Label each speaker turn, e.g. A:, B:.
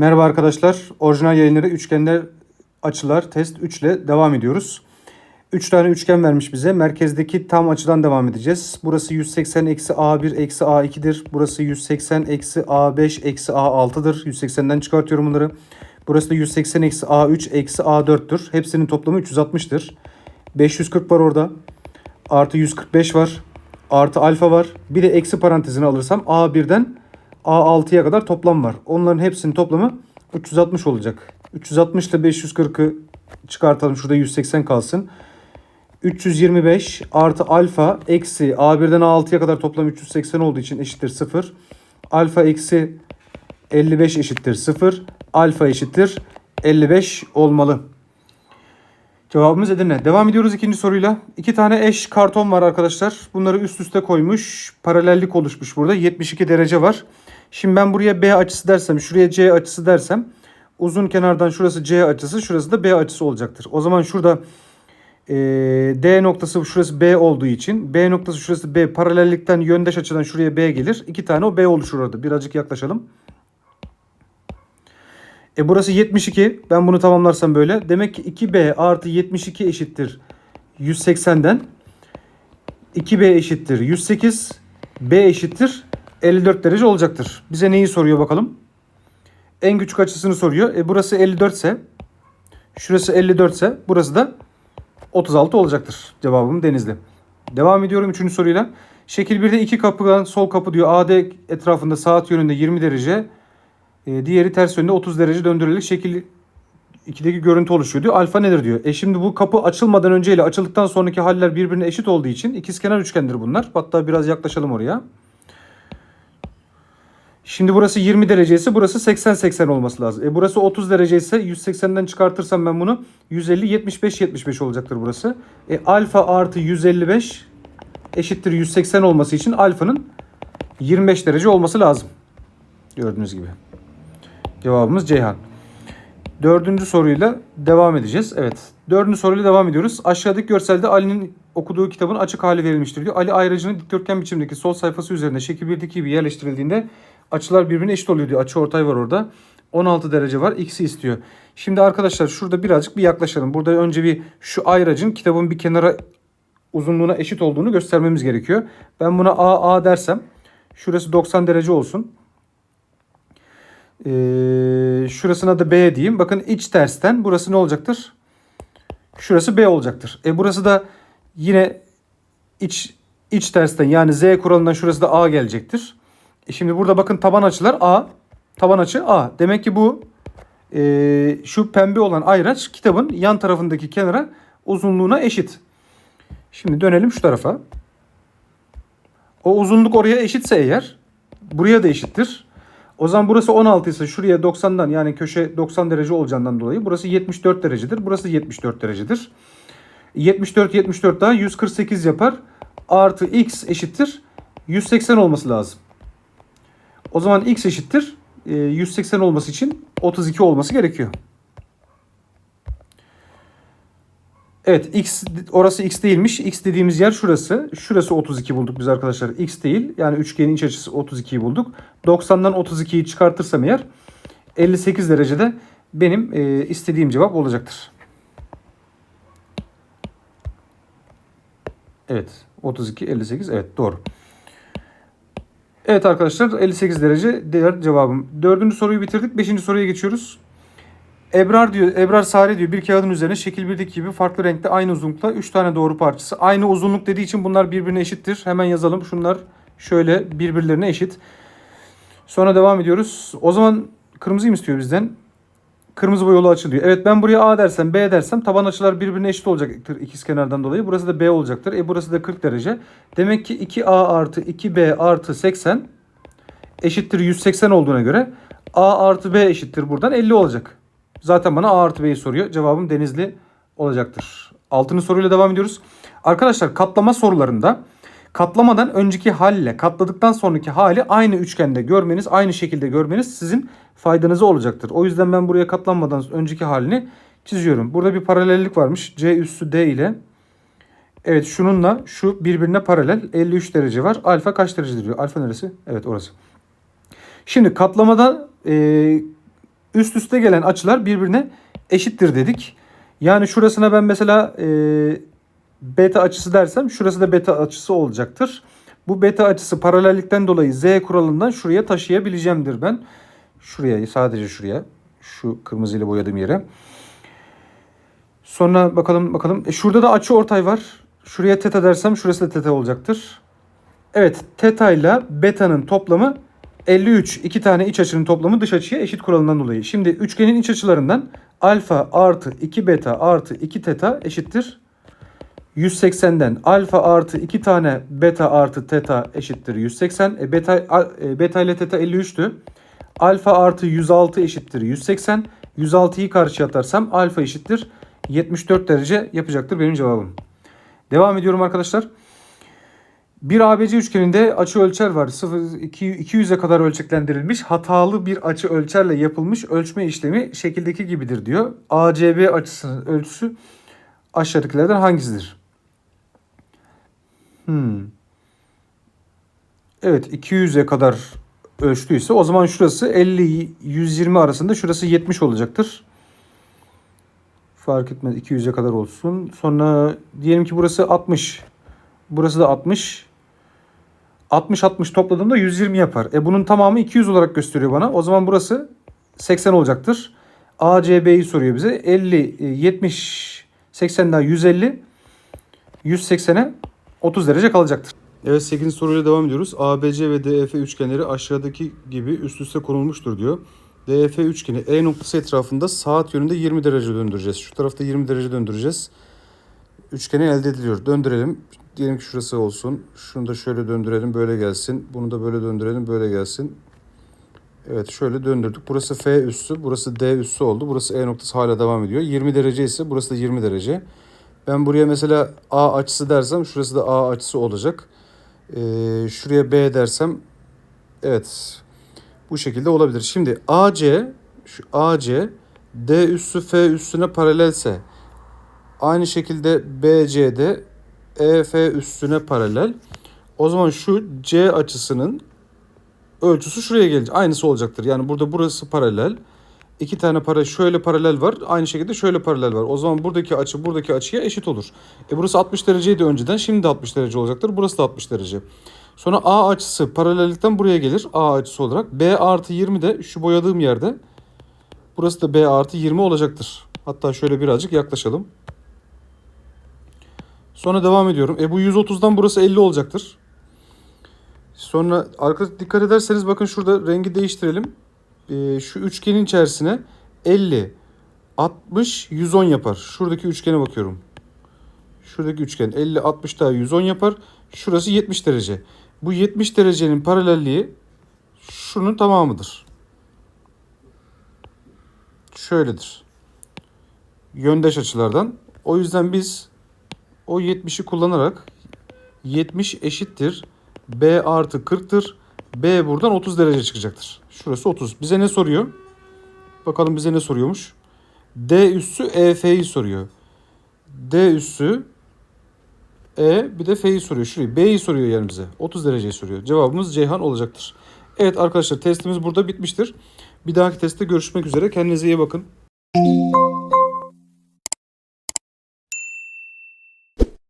A: Merhaba arkadaşlar. Orijinal yayınları üçgende açılar test 3 ile devam ediyoruz. 3 tane üçgen vermiş bize. Merkezdeki tam açıdan devam edeceğiz. Burası 180 eksi A1 eksi A2'dir. Burası 180 eksi A5 eksi A6'dır. 180'den çıkartıyorum bunları. Burası da 180 eksi A3 eksi A4'tür. Hepsinin toplamı 360'tır. 540 var orada. Artı 145 var. Artı alfa var. Bir de eksi parantezini alırsam A1'den A6'ya kadar toplam var. Onların hepsinin toplamı 360 olacak. 360 ile 540'ı çıkartalım. Şurada 180 kalsın. 325 artı alfa eksi A1'den A6'ya kadar toplam 380 olduğu için eşittir 0. Alfa eksi 55 eşittir 0. Alfa eşittir 55 olmalı. Cevabımız Edirne. Devam ediyoruz ikinci soruyla. İki tane eş karton var arkadaşlar. Bunları üst üste koymuş. Paralellik oluşmuş burada. 72 derece var. Şimdi ben buraya B açısı dersem, şuraya C açısı dersem uzun kenardan şurası C açısı, şurası da B açısı olacaktır. O zaman şurada e, D noktası şurası B olduğu için B noktası şurası B paralellikten yöndeş açıdan şuraya B gelir. İki tane o B oluşur orada. Birazcık yaklaşalım. E burası 72. Ben bunu tamamlarsam böyle. Demek ki 2B artı 72 eşittir 180'den. 2B eşittir 108. B eşittir 54 derece olacaktır. Bize neyi soruyor bakalım. En küçük açısını soruyor. E burası 54 ise şurası 54 ise burası da 36 olacaktır. Cevabım Denizli. Devam ediyorum 3. soruyla. Şekil 1'de iki kapıdan sol kapı diyor. AD etrafında saat yönünde 20 derece. E, diğeri ters yönde 30 derece döndürülerek şekil 2'deki görüntü oluşuyor diyor. Alfa nedir diyor. E şimdi bu kapı açılmadan önce ile açıldıktan sonraki haller birbirine eşit olduğu için ikizkenar üçgendir bunlar. Hatta biraz yaklaşalım oraya. Şimdi burası 20 derece ise burası 80-80 olması lazım. E burası 30 derece ise 180'den çıkartırsam ben bunu 150-75-75 olacaktır burası. E alfa artı 155 eşittir 180 olması için alfanın 25 derece olması lazım. Gördüğünüz gibi. Cevabımız Ceyhan. Dördüncü soruyla devam edeceğiz. Evet. Dördüncü soruyla devam ediyoruz. Aşağıdaki görselde Ali'nin okuduğu kitabın açık hali verilmiştir diyor. Ali ayracının dikdörtgen biçimdeki sol sayfası üzerinde şekil 1'deki gibi yerleştirildiğinde açılar birbirine eşit oluyor diyor. Açı ortay var orada. 16 derece var. X'i istiyor. Şimdi arkadaşlar şurada birazcık bir yaklaşalım. Burada önce bir şu ayracın kitabın bir kenara uzunluğuna eşit olduğunu göstermemiz gerekiyor. Ben buna A A dersem şurası 90 derece olsun. Ee, şurasına da B diyeyim. Bakın iç tersten burası ne olacaktır? Şurası B olacaktır. E burası da yine iç iç tersten yani Z kuralından şurası da A gelecektir. E şimdi burada bakın taban açılar A. Taban açı A. Demek ki bu e, şu pembe olan ayraç kitabın yan tarafındaki kenara uzunluğuna eşit. Şimdi dönelim şu tarafa. O uzunluk oraya eşitse eğer buraya da eşittir. O zaman burası 16 ise şuraya 90'dan yani köşe 90 derece olacağından dolayı burası 74 derecedir. Burası 74 derecedir. 74 74 daha 148 yapar. Artı x eşittir 180 olması lazım. O zaman x eşittir 180 olması için 32 olması gerekiyor. Evet x orası x değilmiş. X dediğimiz yer şurası. Şurası 32 bulduk biz arkadaşlar. X değil. Yani üçgenin iç açısı 32'yi bulduk. 90'dan 32'yi çıkartırsam eğer 58 derecede benim e, istediğim cevap olacaktır. Evet. 32 58 evet doğru. Evet arkadaşlar 58 derece diğer cevabım. Dördüncü soruyu bitirdik. Beşinci soruya geçiyoruz. Ebrar diyor, Ebrar Sare diyor bir kağıdın üzerine şekil 1'deki gibi farklı renkte aynı uzunlukta 3 tane doğru parçası. Aynı uzunluk dediği için bunlar birbirine eşittir. Hemen yazalım. Şunlar şöyle birbirlerine eşit. Sonra devam ediyoruz. O zaman kırmızıyı mı istiyor bizden? Kırmızı boyalı açı diyor. Evet ben buraya A dersem B dersem taban açılar birbirine eşit olacaktır ikiz kenardan dolayı. Burası da B olacaktır. E burası da 40 derece. Demek ki 2A artı 2B artı 80 eşittir 180 olduğuna göre A artı B eşittir buradan 50 olacak. Zaten bana A artı B'yi soruyor. Cevabım Denizli olacaktır. Altıncı soruyla devam ediyoruz. Arkadaşlar katlama sorularında katlamadan önceki halle katladıktan sonraki hali aynı üçgende görmeniz, aynı şekilde görmeniz sizin faydanıza olacaktır. O yüzden ben buraya katlanmadan önceki halini çiziyorum. Burada bir paralellik varmış. C üssü D ile. Evet şununla şu birbirine paralel 53 derece var. Alfa kaç derecedir diyor. Alfa neresi? Evet orası. Şimdi katlamada e, Üst üste gelen açılar birbirine eşittir dedik. Yani şurasına ben mesela e, beta açısı dersem şurası da beta açısı olacaktır. Bu beta açısı paralellikten dolayı z kuralından şuraya taşıyabileceğimdir ben. Şuraya sadece şuraya. Şu kırmızıyla boyadığım yere. Sonra bakalım bakalım. E şurada da açı ortay var. Şuraya teta dersem şurası da teta olacaktır. Evet teta ile beta'nın toplamı 53. İki tane iç açının toplamı dış açıya eşit kuralından dolayı. Şimdi üçgenin iç açılarından alfa artı 2 beta artı 2 teta eşittir 180'den alfa artı 2 tane beta artı teta eşittir 180. E beta, e, beta ile teta 53'tü. Alfa artı 106 eşittir 180. 106'yı karşıya atarsam alfa eşittir 74 derece yapacaktır benim cevabım. Devam ediyorum arkadaşlar. Bir ABC üçgeninde açı ölçer var. 0 2 200'e kadar ölçeklendirilmiş hatalı bir açı ölçerle yapılmış ölçme işlemi şekildeki gibidir diyor. ACB açısının ölçüsü aşağıdakilerden hangisidir? Hmm. Evet 200'e kadar ölçtüyse o zaman şurası 50 120 arasında şurası 70 olacaktır. Fark etmez 200'e kadar olsun. Sonra diyelim ki burası 60. Burası da 60. 60 60 topladığımda 120 yapar. E bunun tamamı 200 olarak gösteriyor bana. O zaman burası 80 olacaktır. ACB'yi soruyor bize. 50 e, 70 80 daha 150 180'e 30 derece kalacaktır. Evet 8. soruyla devam ediyoruz. ABC ve DF üçgenleri aşağıdaki gibi üst üste konulmuştur diyor. DF üçgeni E noktası etrafında saat yönünde 20 derece döndüreceğiz. Şu tarafta 20 derece döndüreceğiz. Üçgeni elde ediliyor. Döndürelim. Diyelim ki şurası olsun. Şunu da şöyle döndürelim böyle gelsin. Bunu da böyle döndürelim böyle gelsin. Evet şöyle döndürdük. Burası F üssü, burası D üssü oldu. Burası E noktası hala devam ediyor. 20 derece ise burası da 20 derece. Ben buraya mesela A açısı dersem şurası da A açısı olacak. Ee, şuraya B dersem evet bu şekilde olabilir. Şimdi AC şu AC D üssü F üssüne paralelse aynı şekilde BC'de EF üssüne paralel. O zaman şu C açısının ölçüsü şuraya gelecek. Aynısı olacaktır. Yani burada burası paralel. İki tane para şöyle paralel var. Aynı şekilde şöyle paralel var. O zaman buradaki açı buradaki açıya eşit olur. E burası 60 dereceydi önceden. Şimdi de 60 derece olacaktır. Burası da 60 derece. Sonra A açısı paralellikten buraya gelir. A açısı olarak. B artı 20 de şu boyadığım yerde. Burası da B artı 20 olacaktır. Hatta şöyle birazcık yaklaşalım. Sonra devam ediyorum. E bu 130'dan burası 50 olacaktır. Sonra arka dikkat ederseniz bakın şurada rengi değiştirelim. Ee, şu üçgenin içerisine 50, 60, 110 yapar. Şuradaki üçgene bakıyorum. Şuradaki üçgen 50, 60 daha 110 yapar. Şurası 70 derece. Bu 70 derecenin paralelliği şunun tamamıdır. Şöyledir. Yöndeş açılardan. O yüzden biz o 70'i kullanarak 70 eşittir B artı 40'tır. B buradan 30 derece çıkacaktır. Şurası 30. Bize ne soruyor? Bakalım bize ne soruyormuş? D üssü EF'yi soruyor. D üssü E bir de F'yi soruyor. Şurayı B'yi soruyor yani bize. 30 dereceyi soruyor. Cevabımız Ceyhan olacaktır. Evet arkadaşlar testimiz burada bitmiştir. Bir dahaki testte görüşmek üzere. Kendinize iyi bakın.